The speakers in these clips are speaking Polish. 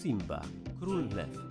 Simba, król lew.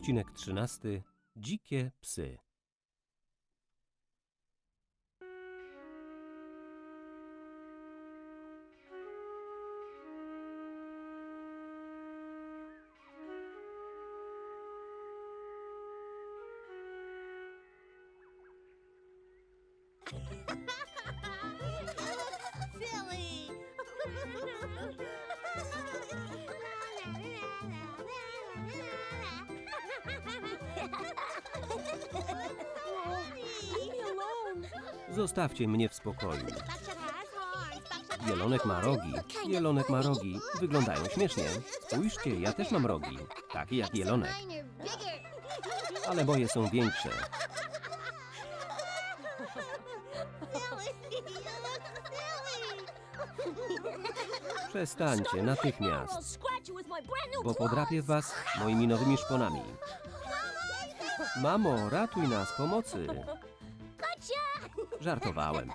Odcinek 13. Dzikie psy. Zostawcie mnie w spokoju. Jelonek ma rogi. Jelonek ma rogi. Wyglądają śmiesznie. Spójrzcie, ja też mam rogi. Takie jak jelonek. Ale moje są większe. Przestańcie natychmiast, bo podrapię was moimi nowymi szponami. Mamo, ratuj nas, pomocy. Żartowałem.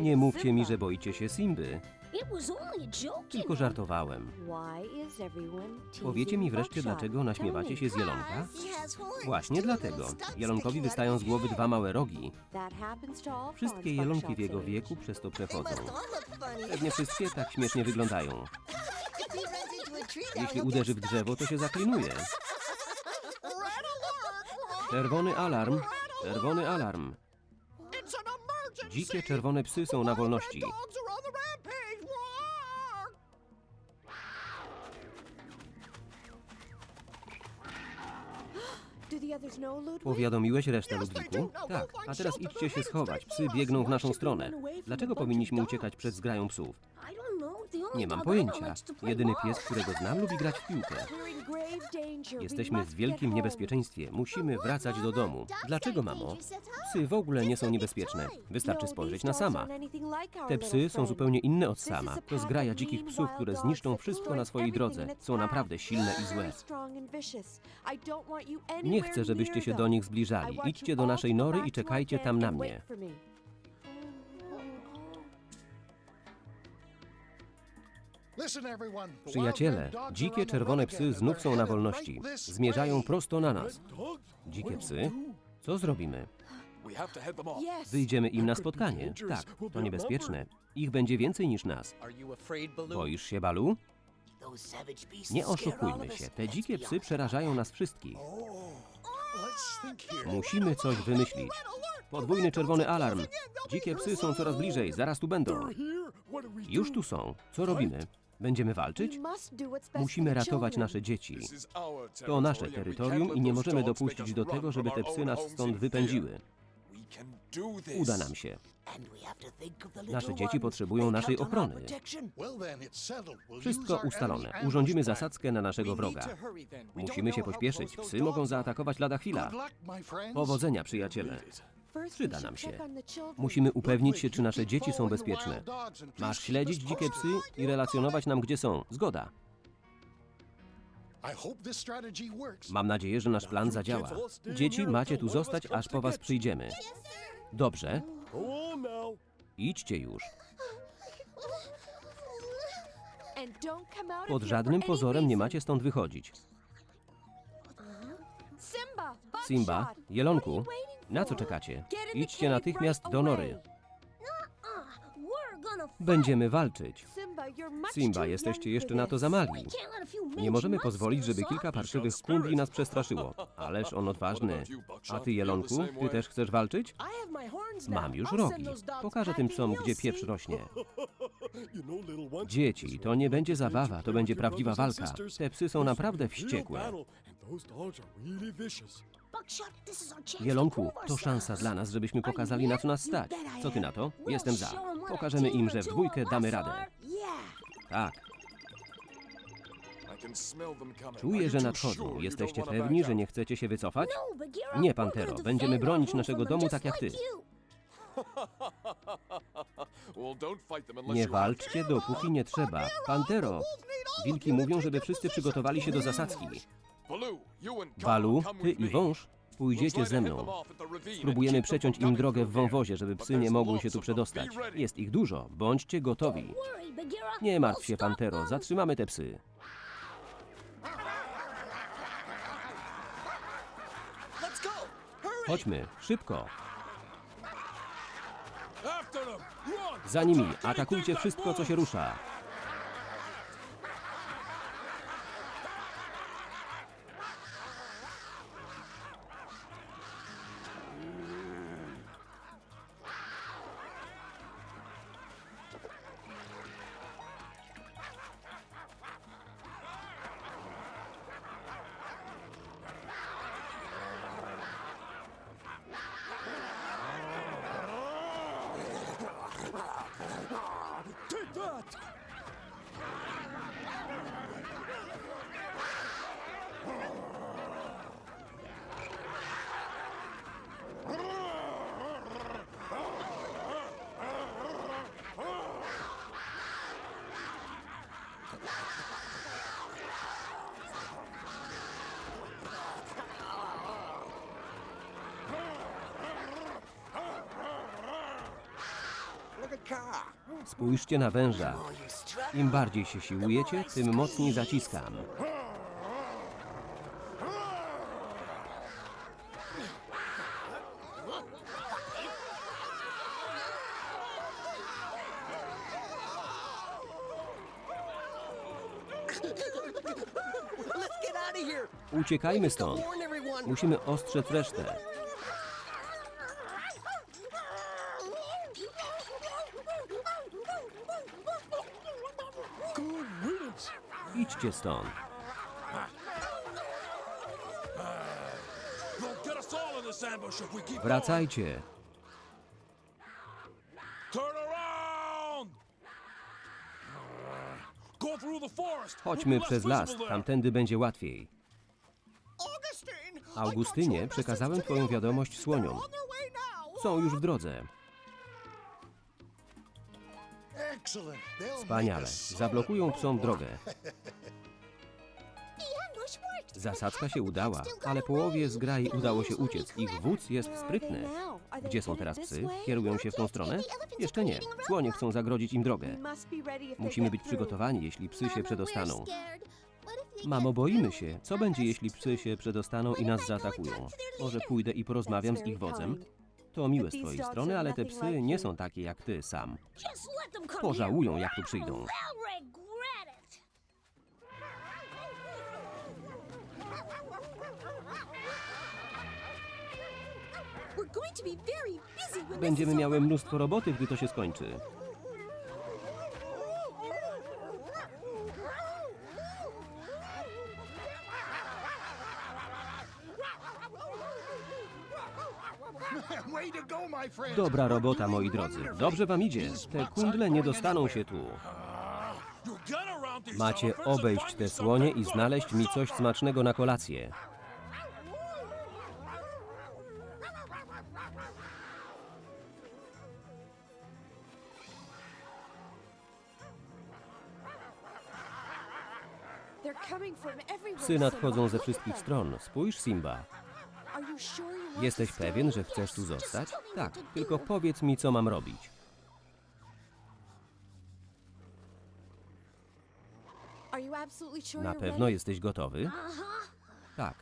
Nie mówcie mi, że boicie się Simby. Tylko żartowałem. Powiecie mi wreszcie, dlaczego naśmiewacie się z Jelonka? Właśnie dlatego. Jelonkowi wystają z głowy dwa małe rogi. Wszystkie jelonki w jego wieku przez to przechodzą. Pewnie wszystkie tak śmiesznie wyglądają. Jeśli uderzy w drzewo, to się zaklinuje. Czerwony alarm, czerwony alarm. Dzikie czerwone psy są na wolności. Powiadomiłeś resztę Ludwiku? Tak, a teraz idźcie się schować. Psy biegną w naszą stronę. Dlaczego powinniśmy uciekać przed zgrają psów? Nie mam pojęcia. Jedyny pies, którego znam, lubi grać w piłkę. Jesteśmy w wielkim niebezpieczeństwie. Musimy wracać do domu. Dlaczego, mamo? Psy w ogóle nie są niebezpieczne. Wystarczy No, spojrzeć na sama. Te psy są zupełnie inne od sama. To zgraja dzikich psów, które zniszczą wszystko na swojej drodze. Są naprawdę silne i złe. Nie chcę, żebyście się do nich zbliżali. Idźcie do naszej nory i czekajcie tam na mnie. Przyjaciele, dzikie czerwone psy znów są na wolności. Zmierzają prosto na nas. Dzikie psy? Co zrobimy? Wyjdziemy im na spotkanie. Tak, to niebezpieczne. Ich będzie więcej niż nas. Boisz się, Balu? Nie oszukujmy się. Te dzikie psy przerażają nas wszystkich. Here. Musimy coś wymyślić. Podwójny czerwony alarm. Dzikie psy są coraz bliżej. Zaraz tu będą. Już tu są. Co robimy? Będziemy walczyć? Musimy ratować nasze dzieci. To nasze terytorium i nie możemy dopuścić do tego, żeby te psy nas stąd wypędziły. Uda nam się. Nasze dzieci potrzebują naszej ochrony. Wszystko ustalone. Urządzimy zasadzkę na naszego wroga. Musimy się pośpieszyć. Psy mogą zaatakować lada chwila. Powodzenia, przyjaciele. Przyda nam się. Musimy upewnić się, czy nasze dzieci są bezpieczne. Masz śledzić dzikie psy i relacjonować nam, gdzie są. Zgoda. Mam nadzieję, że nasz plan zadziała. Dzieci, macie tu zostać, aż po was przyjdziemy. Dobrze. Idźcie już. Don't come out of Pod żadnym pozorem nie macie stąd wychodzić. Simba! Jelonku, Na co czekacie? Idźcie natychmiast do nory. fight. Będziemy walczyć. Simba, jesteście jeszcze na to za mali. Nie możemy pozwolić, żeby kilka parszywych kundli nas przestraszyło. Ależ on odważny. A ty, Jelonku, ty też chcesz walczyć? Mam już rogi. Pokażę tym psom, gdzie pieprz rośnie. Dzieci, to nie będzie zabawa, to będzie prawdziwa walka. Te psy są naprawdę wściekłe. Chance to szansa dla nas, żebyśmy pokazali, na co nas stać. Co ty na to? Jestem za. Pokażemy im, że w dwójkę damy radę. Tak, czuję, że nadchodzą. Jesteście pewni, że nie chcecie się wycofać? No, Nie, Pantero, będziemy bronić naszego domu tak jak ty. Nie walczcie, dopóki nie trzeba. Pantero, wilki mówią, żeby wszyscy przygotowali się do zasadzki. Balu, ty i wąż pójdziecie ze mną. Spróbujemy przeciąć im drogę w wąwozie, żeby psy nie mogły się tu przedostać. Jest ich dużo, bądźcie gotowi. Nie martw się, Pantero, zatrzymamy te psy. Chodźmy, szybko. Za nimi, atakujcie wszystko, co się rusza. Spójrzcie na węża. Im bardziej się siłujecie, tym mocniej zaciskam. Uciekajmy stąd. Musimy ostrzec resztę. Idźcie stąd. Wracajcie. Chodźmy przez las, tamtędy będzie łatwiej. Augustynie, przekazałem twoją wiadomość słoniom. Są już w ddrodze. Wspaniale. Zablokują psom drogę. Zasadzka się udała, ale połowie zgrai udało się uciec. Ich wódz jest sprytny. Gdzie są teraz psy? Kierują się w tą stronę? Jeszcze nie. Słonie chcą zagrodzić im drogę. Musimy być przygotowani, jeśli psy się przedostaną. Mamo, boimy się. Co będzie, jeśli psy się przedostaną i nas zaatakują? Może pójdę i porozmawiam z ich wodzem? To miłe z twojej strony, ale te psy nie są takie jak ty sam. Pożałują, jak tu przyjdą. Będziemy miały mnóstwo roboty, gdy to się skończy. Dobra robota, moi drodzy. Dobrze wam idzie. Te kundle nie dostaną się tu. Macie obejść te słonie i znaleźć mi coś smacznego na kolację. Psy nadchodzą ze wszystkich stron. Spójrz, Simba. Jesteś pewien, że chcesz tu zostać? Tak, tylko powiedz mi, co mam robić. Na pewno jesteś gotowy? Tak.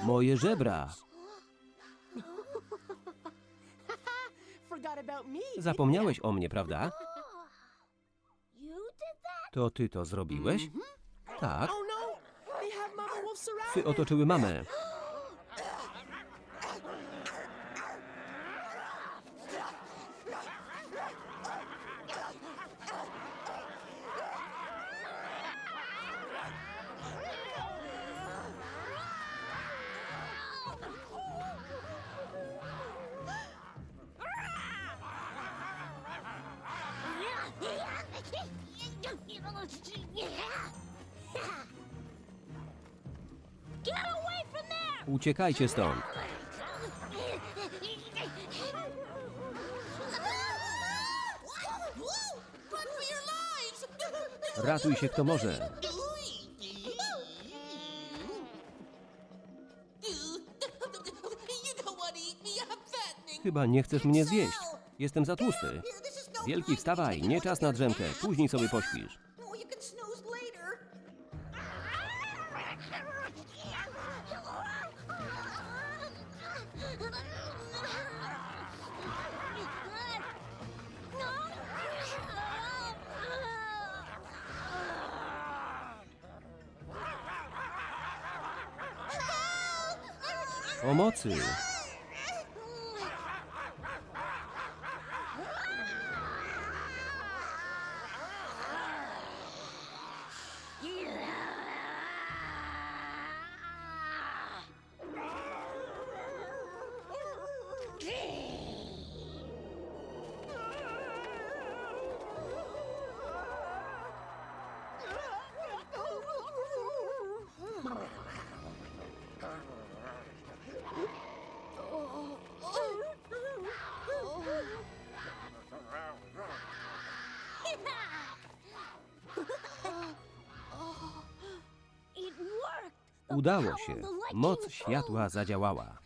Moje żebra. Zapomniałeś o mnie, prawda? To ty to zrobiłeś? Tak. Oh no! Psy otoczyły mamę. Uciekajcie stąd. Ratuj się kto może. Chyba nie chcesz mnie zjeść. Jestem za tłusty. Wielki, wstawaj, nie czas na drzemkę. Później sobie pośpisz. Pomocy. It Udało się. Moc światła zadziałała.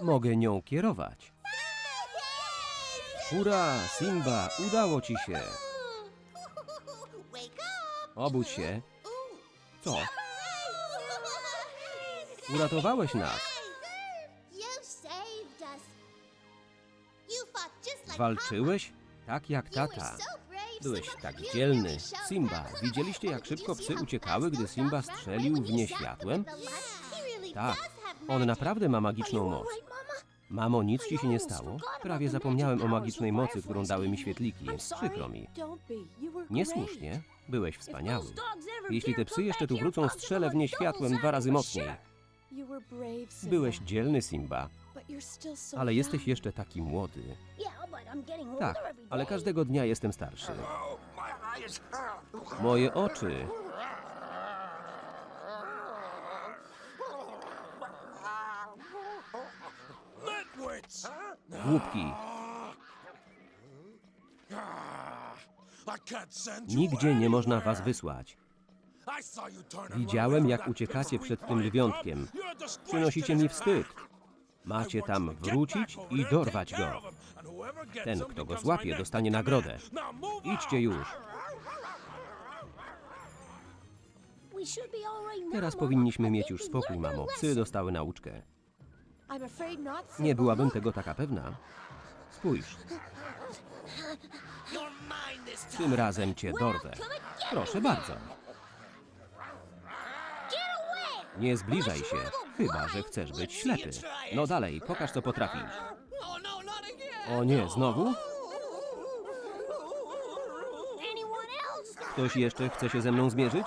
Mogę nią kierować. Hurra, Simba, udało ci się. Obudź się. Co? Uratowałeś nas. Walczyłeś? Tak jak tata. Byłeś tak dzielny. Simba, widzieliście jak szybko psy uciekały, gdy Simba strzelił w nie światłem? Tak, on naprawdę ma magiczną moc. Mamo, nic ci się nie stało? Prawie zapomniałem o magicznej mocy, którą dały mi świetliki. Przykro mi. Niesłusznie. Byłeś wspaniały. Jeśli te psy jeszcze tu wrócą, strzelę w nie światłem dwa razy mocniej. Byłeś dzielny, Simba, Ale jesteś jeszcze taki młody. Tak, ale każdego dnia jestem starszy. Oh. Moje oczy. Głupki. Nigdzie nie można was wysłać. Widziałem, jak uciekacie przed tym lwiątkiem. Przynosicie mi wstyd. Macie tam wrócić i dorwać go. Ten, kto go złapie, dostanie nagrodę. Idźcie już. Teraz powinniśmy mieć już spokój, mamo. Psy dostały nauczkę. Nie byłabym tego taka pewna. Spójrz, tym razem cię dorwę. Proszę bardzo. Nie zbliżaj się, chyba że chcesz być ślepy. No dalej, pokaż co potrafisz. O nie, znowu? Ktoś jeszcze chce się ze mną zmierzyć?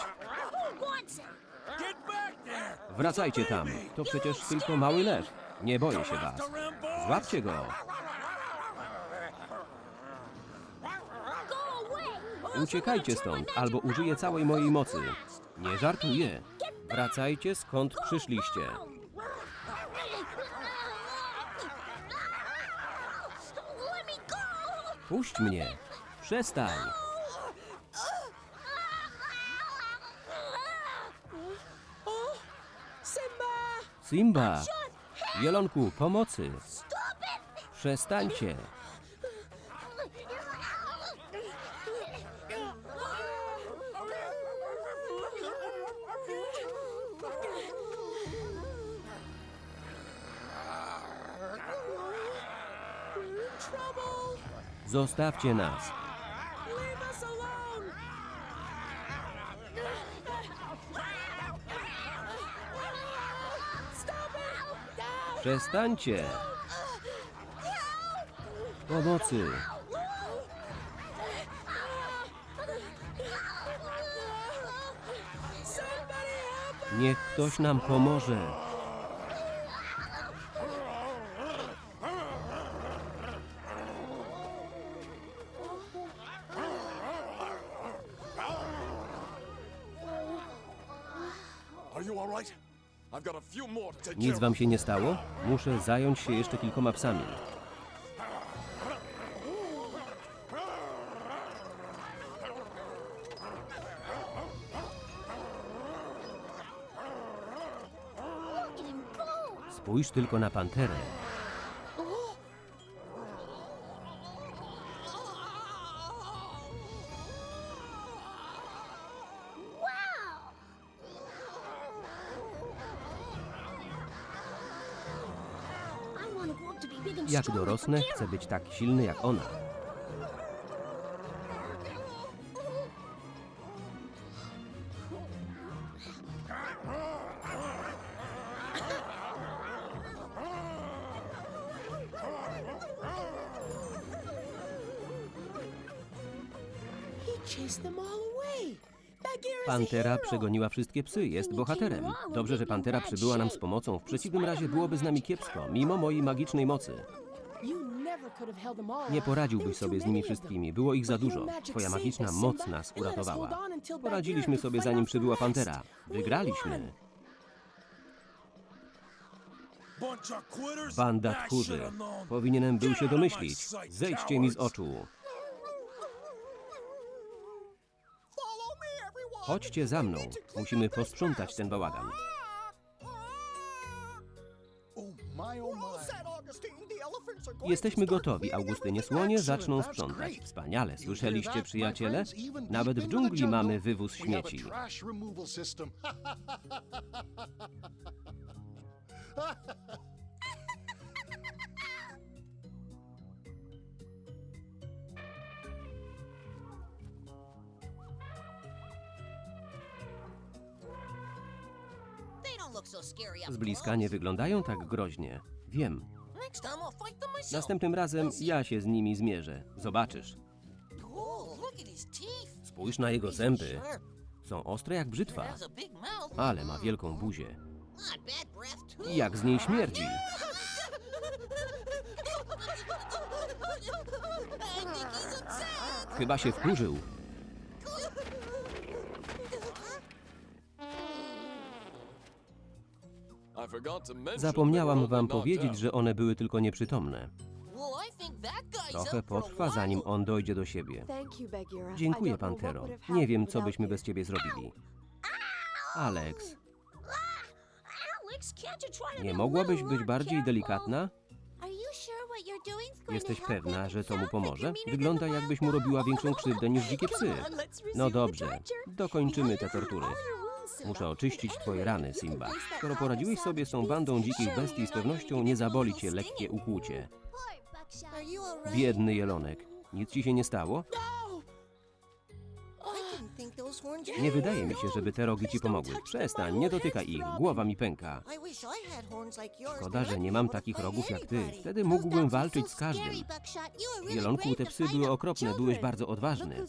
Wracajcie tam. To przecież tylko mały lew. Nie boję się was. Złapcie go. Uciekajcie stąd, albo użyję całej mojej mocy. Nie żartuję. Wracajcie skąd przyszliście. Puść mnie. Przestań. Simba! Jelonku, pomocy. Przestańcie. Zostawcie nas. Przestańcie. Pomocy. Niech ktoś nam pomoże. Nic wam się nie stało? Muszę zająć się jeszcze kilkoma psami. Spójrz tylko na panterę. Jak dorosnę, chcę być tak silny jak ona. Pantera przegoniła wszystkie psy, jest bohaterem. Dobrze, że Pantera przybyła nam z pomocą, w przeciwnym razie byłoby z nami kiepsko, mimo mojej magicznej mocy. Nie poradziłbyś sobie z nimi wszystkimi, było ich za dużo. Twoja magiczna moc nas uratowała. Poradziliśmy sobie zanim przybyła. Pantera. Wygraliśmy. Banda tchórzy. Powinienem był się domyślić. Zejdźcie mi z oczu. Chodźcie za mną. Musimy posprzątać ten bałagan. Jesteśmy gotowi, Augustynie. Słonie zaczną sprzątać. Wspaniale. Słyszeliście, przyjaciele? Nawet w dżungli mamy wywóz śmieci. Z bliska nie wyglądają tak groźnie. Wiem. Następnym razem ja się z nimi zmierzę. Zobaczysz. Spójrz na jego zęby. Są ostre jak brzytwa, ale ma wielką buzię. I jak z niej śmierdzi. Chyba się wkurzył. Zapomniałam wam powiedzieć, że one były tylko nieprzytomne. Trochę potrwa, zanim on dojdzie do siebie. Dziękuję, Pantero. Nie wiem, co byśmy bez ciebie zrobili. Alex, nie mogłabyś być bardziej delikatna? Jesteś pewna, że to mu pomoże? Wygląda jakbyś mu robiła większą krzywdę niż dzikie psy. No dobrze, dokończymy te tortury. Muszę oczyścić twoje rany, Simba. Skoro poradziłeś sobie z tą bandą dzikich bestii, z pewnością nie zaboli cię lekkie ukłucie. Biedny jelonek. Nic ci się nie stało? Nie wydaje mi się, żeby te rogi ci pomogły. Przestań, nie dotykaj ich, głowa mi pęka. Szkoda, że nie mam takich rogów jak ty. Wtedy mógłbym walczyć z każdym. Jelonku, te psy były okropne, byłeś bardzo odważny.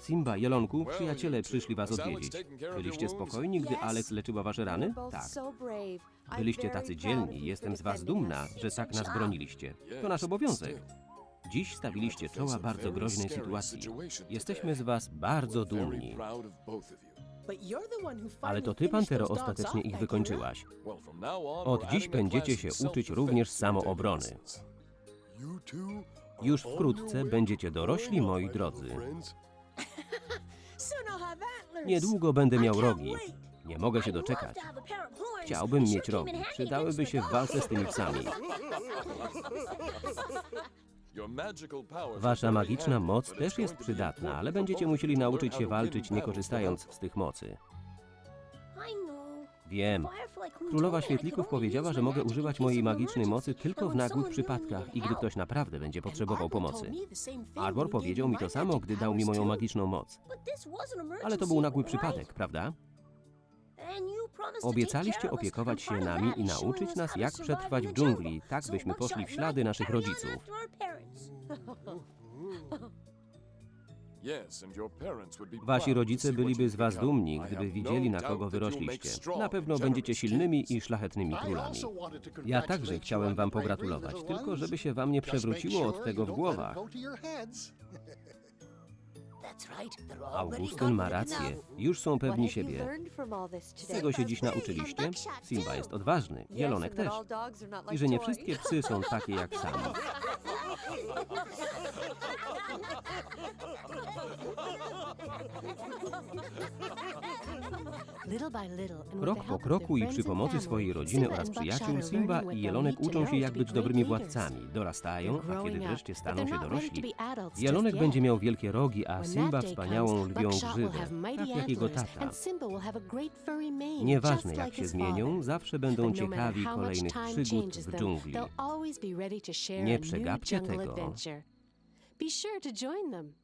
Simba, Jelonku, przyjaciele przyszli was odwiedzić. Byliście spokojni, gdy Alex leczyła wasze rany? Tak. Byliście tacy dzielni, jestem z was dumna, że tak nas broniliście. To nasz obowiązek. Dziś stawiliście czoła bardzo groźnej sytuacji. Jesteśmy z was bardzo dumni. Ale to ty, Pantero, ostatecznie ich wykończyłaś. Od dziś będziecie się uczyć również samoobrony. Już wkrótce będziecie dorośli, moi drodzy. Niedługo będę miał rogi. Nie mogę się doczekać. Chciałbym mieć rogi. Przydałyby się w walce z tymi psami. Wasza magiczna moc też jest przydatna, ale będziecie musieli nauczyć się walczyć nie korzystając z tych mocy. Wiem. Królowa Świetlików powiedziała, że mogę używać mojej magicznej mocy tylko w nagłych przypadkach i gdy ktoś naprawdę będzie potrzebował pomocy. Arbor powiedział mi to samo, gdy dał mi moją magiczną moc. Ale to był nagły przypadek, prawda? Obiecaliście opiekować się nami i nauczyć nas, jak przetrwać w dżungli, tak byśmy poszli w ślady naszych rodziców. Wasi rodzice byliby z was dumni, gdyby have widzieli, no na kogo wyrośliście. Na pewno będziecie silnymi i szlachetnymi królami. Ja także chciałem wam pogratulować, tylko żeby się wam nie przewróciło od tego w głowach. Augustyn ma rację. Już są pewni siebie. tego się dziś nauczyliście? Simba jest odważny, Jelonek też. I że nie wszystkie psy są takie jak sami. Krok po kroku i przy pomocy swojej rodziny oraz przyjaciół, Simba i Jelonek uczą się jak być dobrymi władcami, dorastają, a kiedy wreszcie staną się dorośli. Jelonek będzie miał wielkie rogi, a Simba wspaniałą lwią grzywę, tak jak jego tata. Nieważne jak się zmienią, zawsze będą no ciekawi kolejnych przygód w dżungli. Nie przegapcie tego. Be sure to join them.